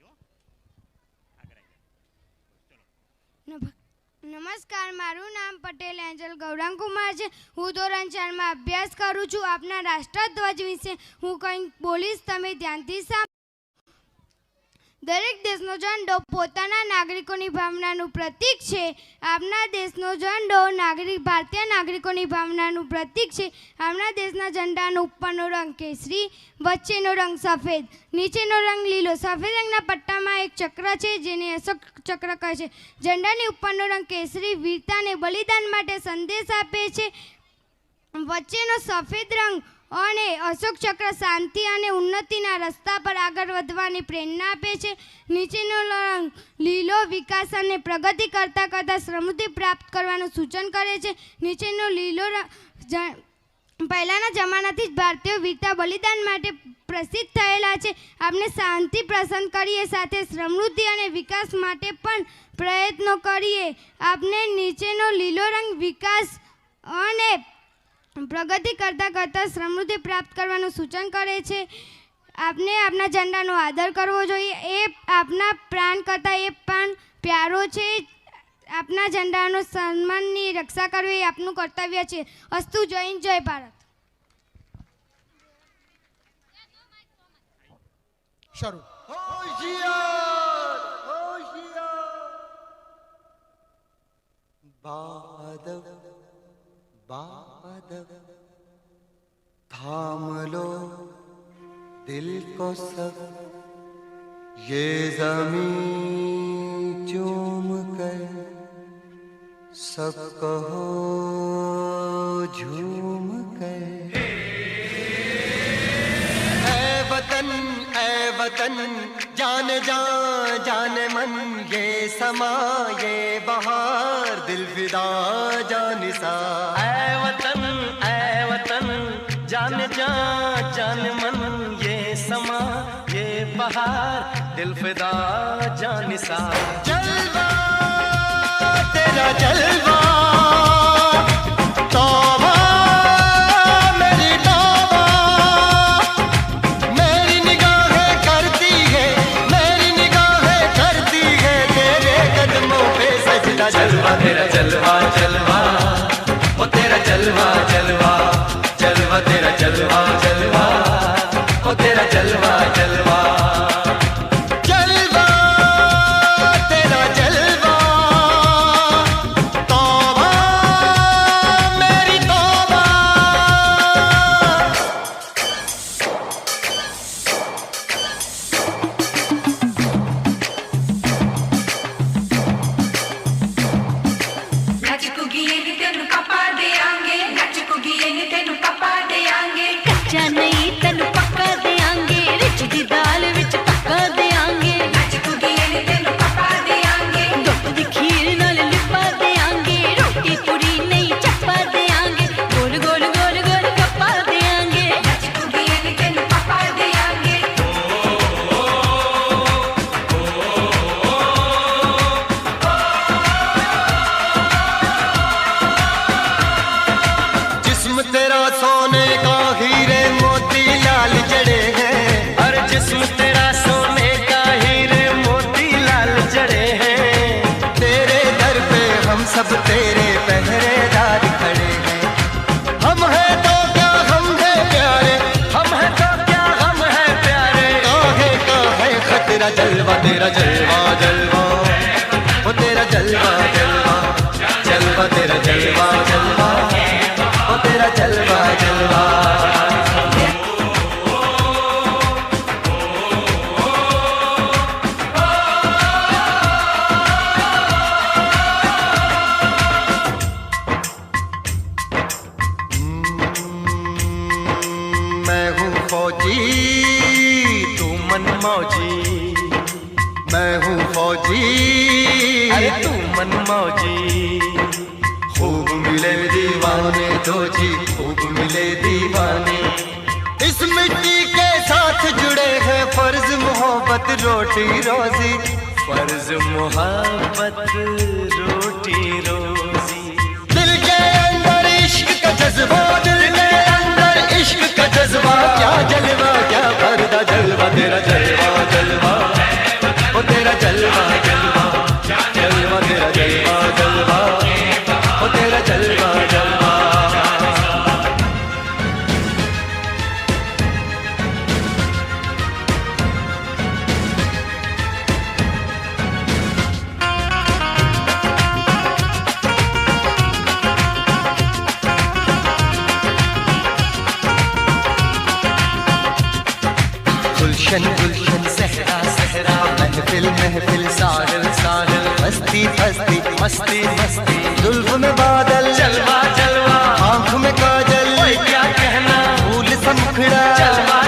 આવજો નમસ્કાર મારું નામ પટેલ એન્જલ ગૌરાંગ કુમાર છે હું ધોરણ ચારમાં અભ્યાસ કરું છું આપના રાષ્ટ્રધ્વજ વિશે હું કંઈક બોલીશ તમે ધ્યાનથી સાંભળો દરેક દેશનો ઝંડો પોતાના નાગરિકોની ભાવનાનું પ્રતીક છે આપણા દેશનો ઝંડો નાગરિક ભારતીય નાગરિકોની ભાવનાનું પ્રતીક છે આપણા દેશના ઝંડાનો ઉપરનો રંગ કેસરી વચ્ચેનો રંગ સફેદ નીચેનો રંગ લીલો સફેદ રંગના પટ્ટામાં એક ચક્ર છે જેને અશોક ચક્ર કહે છે ઝંડાની ઉપરનો રંગ કેસરી વીરતાને બલિદાન માટે સંદેશ આપે છે વચ્ચેનો સફેદ રંગ અને અશોક ચક્ર શાંતિ અને ઉન્નતિના રસ્તા પર આગળ વધવાની પ્રેરણા આપે છે નીચેનો રંગ લીલો વિકાસ અને પ્રગતિ કરતાં કરતાં સમૃદ્ધિ પ્રાપ્ત કરવાનું સૂચન કરે છે નીચેનો લીલો પહેલાંના જમાનાથી જ ભારતીય વીરતા બલિદાન માટે પ્રસિદ્ધ થયેલા છે આપણે શાંતિ પ્રસન્ન કરીએ સાથે સમૃદ્ધિ અને વિકાસ માટે પણ પ્રયત્નો કરીએ આપને નીચેનો લીલો રંગ વિકાસ અને પ્રગતિ કરતાં કરતાં સમૃદ્ધિ પ્રાપ્ત કરવાનું સૂચન કરે છે આપને આપના ઝંડાનો આદર કરવો જોઈએ એ આપના પ્રાણ કરતાં એ પણ પ્યારો છે આપના ઝંડાનો સન્માનની રક્ષા કરવી એ આપનું કર્તવ્ય છે અસ્તુ જૈન જય ભારત શરૂ बापद थाम लो दिल को सब ये जमी चूम कर सब कहो झूम कर वतन ऐ वतन जान जा जान मन ये समा ये बहार दिल फिदा जानिसा ¡El feta ya फौजी तू मन मौजी मैं हूँ फौजी अरे तू मन मौजी खूब मिले दीवाने दो जी खूब मिले दीवाने इस मिट्टी के साथ जुड़े हैं फर्ज मोहब्बत रोटी रोजी फर्ज मोहब्बत रोटी रोजी दिल के अंदर इश्क का जज्बा दिल के अंदर इश्क का जज्बा क्या जलवा जलवा तेरा जलवा जलवा वो तेरा जलवा गुनगुन सहरा सहरा महफिल महफिल साहिल साहिल मस्ती मस्ती मस्ती मस्ती जुल्फ में बादल जलवा जलवा आंख में काजल क्या कहना फूल सा मुखड़ा जलवा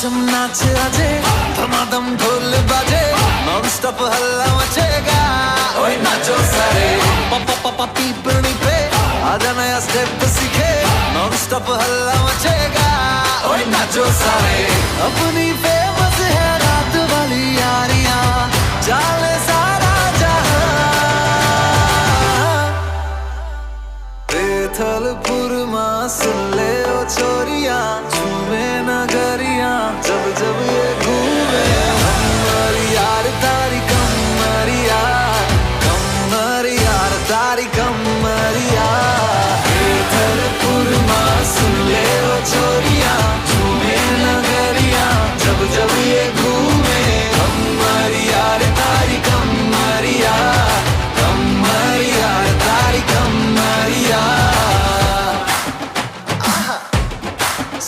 জমজম নাচে আজে ধমাদম ঢোল বাজে ননস্টপ হল্লা মচেগা ওই নাচো সারে পাপা পাপা পিপনি পে আজা নয়া স্টেপ सीखे नॉन स्टॉप हल्ला मचेगा ओए नाचो सारे अपनी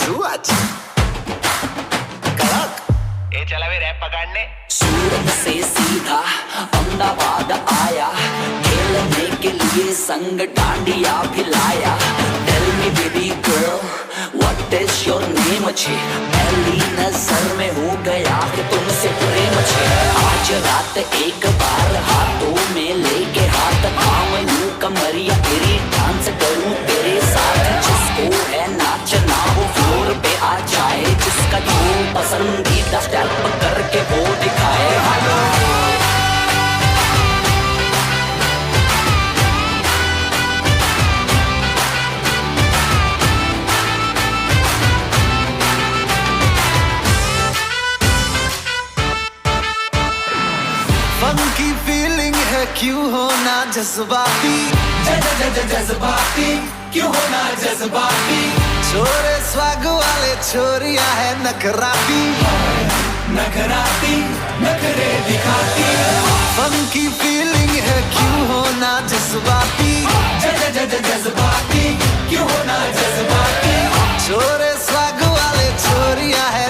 सूरज कड़क ये चला भी रैप पकड़ने सूरत से सीधा अहमदाबाद आया खेलने के लिए संग डांडिया फिलाया tell me baby girl what is your name छे पहली नजर में हो गया कि तुमसे प्रेम छे आज रात एक जज्बाती जज्बाती क्यों होना जज्बाती छोरे स्वाग वाले छोरिया है नखराती नखराती नखरे दिखाती फन की फीलिंग है क्यों होना जज्बाती जज्बाती क्यों होना जज्बाती छोरे स्वाग वाले छोरिया है